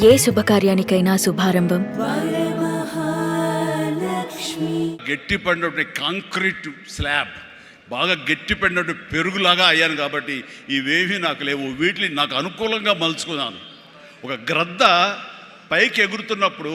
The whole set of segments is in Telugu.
ఏ శుభకార్యానికైనా శుభారంభం. గట్టి పడినటువంటి కాంక్రీట్ స్లాబ్ బాగా గట్టి పడినట్టు పెరుగులాగా అయ్యాను కాబట్టి ఇవేవి నాకు లేవు. వీటిని నాకు అనుకూలంగా మలుచుకున్నాను. ఒక గ్రద్ద పైకి ఎగురుతున్నప్పుడు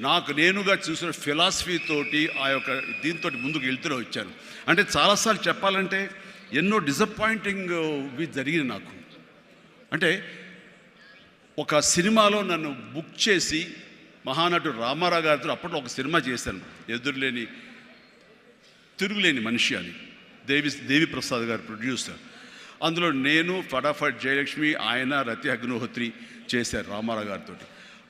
నాకు నేనుగా చూసిన ఫిలాసఫీ తోటి ఆ యొక్క దీంతో ముందుకు వెళ్తూనే వచ్చాను. అంటే చాలాసార్లు చెప్పాలంటే ఎన్నో డిసప్పాయింటింగ్ ఇవి జరిగింది నాకు. అంటే ఒక సినిమాలో నన్ను బుక్ చేసి మహానటుడు రామారావు గారితో అప్పట్లో ఒక సినిమా చేశాను. ఎదురులేని తిరుగులేని మనిషి అని. దేవి దేవి ప్రసాద్ గారు ప్రొడ్యూసర్ అందులో నేను ఫటాఫట్ జయలక్ష్మి ఆయన రతి అగ్నిహోత్రి చేశారు రామారావు గారితో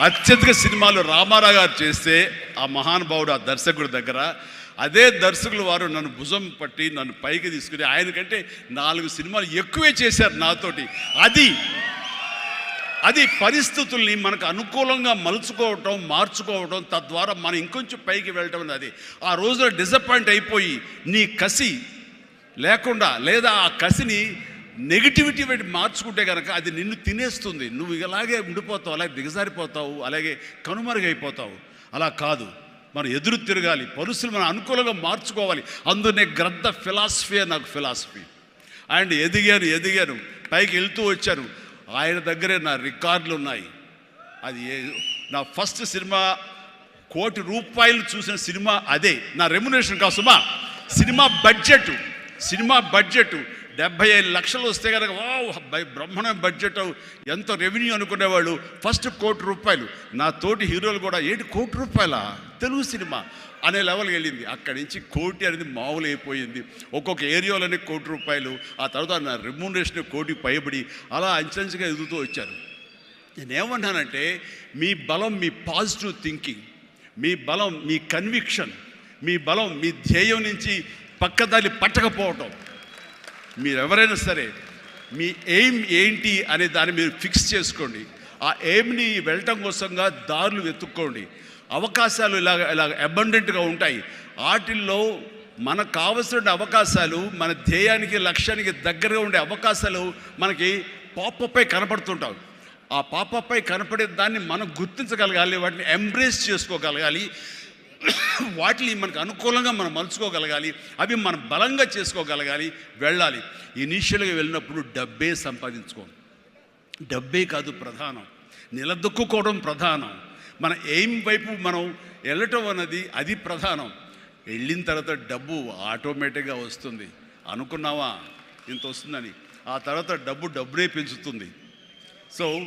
అత్యధిక సినిమాలు రామారావు గారు చేస్తే ఆ మహానుభావుడు ఆ దర్శకుడి దగ్గర అదే దర్శకులు వారు నన్ను భుజం పట్టి నన్ను పైకి తీసుకుని ఆయనకంటే నాలుగు సినిమాలు ఎక్కువే చేశారు నాతోటి. అది అది పరిస్థితుల్ని మనకు అనుకూలంగా మలుచుకోవటం మార్చుకోవటం తద్వారా మనం ఇంకొంచెం పైకి వెళ్ళటం అనేది. ఆ రోజున డిసప్పాయింట్ అయిపోయి నీ కసి లేకుండా లేదా ఆ కసిని నెగిటివిటీ పెట్టి మార్చుకుంటే కనుక అది నిన్ను తినేస్తుంది. నువ్వు ఇలాగే ఉండిపోతావు అలాగే దిగజారిపోతావు అలాగే కనుమరుగైపోతావు. అలా కాదు. మనం ఎదురు తిరగాలి. పరిస్థితులు మనం అనుకూలంగా మార్చుకోవాలి. అందునే గ్రద్ద ఫిలాసఫీ నాకు ఫిలాసఫీ. అండ్ ఎదిగాను ఎదిగాను. పైకి వెళ్తూ వచ్చాను. ఆయన దగ్గరే నా రికార్డులు ఉన్నాయి. అది ఏ- నా ఫస్ట్ సినిమా కోటి రూపాయలు చూసిన సినిమా అదే. నా రెమ్యునేషన్ కాసుమా సుమా. Cinema budget. Cinema budget. డెబ్బై ఐదు లక్షలు వస్తే కనుక వావ్ బై- బడ్జెట్ ఎంత రెవెన్యూ అనుకునేవాళ్ళు ఫస్ట్ కోటి రూపాయలు. నా తోటి హీరోలు కూడా ఏంటి కోటి రూపాయల? తెలుగు సినిమా. అనే లెవెల్కి వెళ్ళింది. అక్కడి నుంచి కోటి అనేది మామూలు అయిపోయింది. ఒక్కొక్క ఏరియాలోనే కోటి రూపాయలు. ఆ తర్వాత నా రెమ్యూనరేషన్ కోటి పైబడి అలా అంచెంచగా ఎదుగుతూ వచ్చారు. నేనేమన్నానంటే మీ బలం మీ పాజిటివ్ థింకింగ్ మీ బలం మీ కన్విక్షన్ మీ బలం మీ ధ్యేయం నుంచి పక్కదారి పట్టకపోవటం మీరు ఎవరైనా సరే మీ ఎయిమ్ ఏంటి అనే దాన్ని మీరు ఫిక్స్ చేసుకోండి. ఆ ఎయిమ్ని వెళ్ళటం కోసంగా దారులు వెతుక్కోండి. అవకాశాలు ఇలాగ ఇలాగ అబండెంట్గా ఉంటాయి. వాటిల్లో మనకు కావలసిన అవకాశాలు మన ధ్యేయానికి లక్ష్యానికి దగ్గరగా ఉండే అవకాశాలు మనకి పాపపై కనపడుతుంటాయి. ఆ పాపపై కనపడే దాన్ని మనం గుర్తించగలగాలి వాటిని ఎంబ్రేస్ చేసుకోగలగాలి. వాటిని మనకు అనుకూలంగా మనం మలుచుకోగలగాలి అవి మనం బలంగా చేసుకోగలగాలి వెళ్ళాలి. ఇనీషియల్గా వెళ్ళినప్పుడు డబ్బే సంపాదించుకోం డబ్బే కాదు ప్రధానం. నిలదొక్కుకోవడం ప్రధానం. మన ఎయిమ్ వైపు మనం వెళ్ళటం అన్నది అది ప్రధానం. వెళ్ళిన తర్వాత డబ్బు ఆటోమేటిక్గా వస్తుంది. అనుకున్నావా? ఇంత వస్తుందని. ఆ తర్వాత డబ్బు డబ్బునే పెంచుతుంది. సో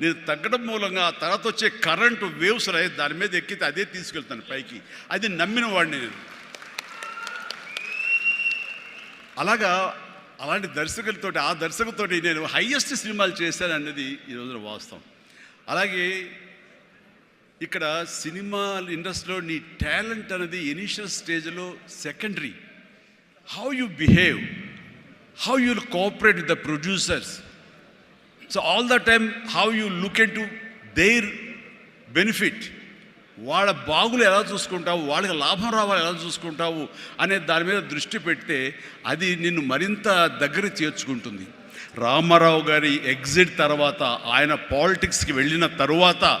నేను తగ్గడం మూలంగా తర్వాత వచ్చే కరెంటు వేవ్స్ రాయి దాని మీద ఎక్కితే అదే తీసుకెళ్తాను పైకి. అది నమ్మిన వాడిని నేను. అలాగా అలాంటి దర్శకులతోటి ఆ దర్శకులతోటి నేను హయ్యెస్ట్ సినిమాలు చేశాను అన్నది ఈ రోజున వాస్తవం. అలాగే ఇక్కడ సినిమా ఇండస్ట్రీలో నీ టాలెంట్ అనేది ఇనిషియల్ స్టేజ్లో secondary. How you behave how you'll cooperate with the producers. So all the time how you look into their benefit వాళ్ళ బాగులు ఎలా చూసుకుంటావు వాళ్ళకి లాభం రావాలి ఎలా చూసుకుంటావు అనే దాని మీద దృష్టి పెడితే అది నిన్ను మరింత దగ్గర చేర్చుకుంటుంది. రామారావు గారి ఎగ్జిట్ తర్వాత ఆయన పాలిటిక్స్కి వెళ్ళిన తరువాత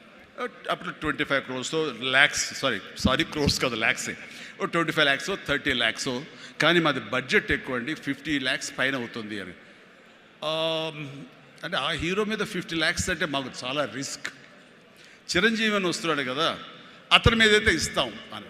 అప్పుడు twenty five crores lakhs sorry sorry crores కాదు ల్యాక్సే ఓ twenty five lakhs thirty lakhs కానీ మాది బడ్జెట్ ఎక్కువ అండి ఫిఫ్టీ ల్యాక్స్ పైన అవుతుంది అని. Um, అంటే ఆ హీరో మీద ఫిఫ్టీ ల్యాక్స్ అంటే మాకు చాలా రిస్క్. చిరంజీవి అని వస్తున్నాడు కదా అతని మీద అయితే ఇస్తాం అని.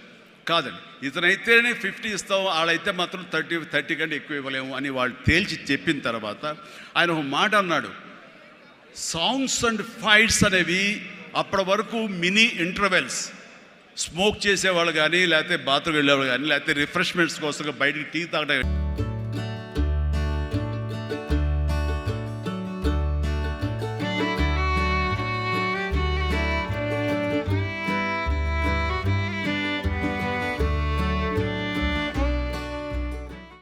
కాదండి. ఇతనైతేనే ఫిఫ్టీ ఇస్తాం వాళ్ళైతే మాత్రం థర్టీ థర్టీ కంటే ఎక్కువ ఇవ్వలేము అని వాళ్ళు తేల్చి చెప్పిన తర్వాత ఆయన ఒక మాట అన్నాడు. సాంగ్స్ అండ్ ఫైట్స్ అనేవి అప్పటి వరకు మినీ ఇంటర్వెల్స్ స్మోక్ చేసేవాళ్ళు కానీ లేకపోతే బాత్రూమ్ వెళ్ళేవాళ్ళు కానీ లేకపోతే రిఫ్రెష్మెంట్స్ కోసం బయటికి టీ తాగడం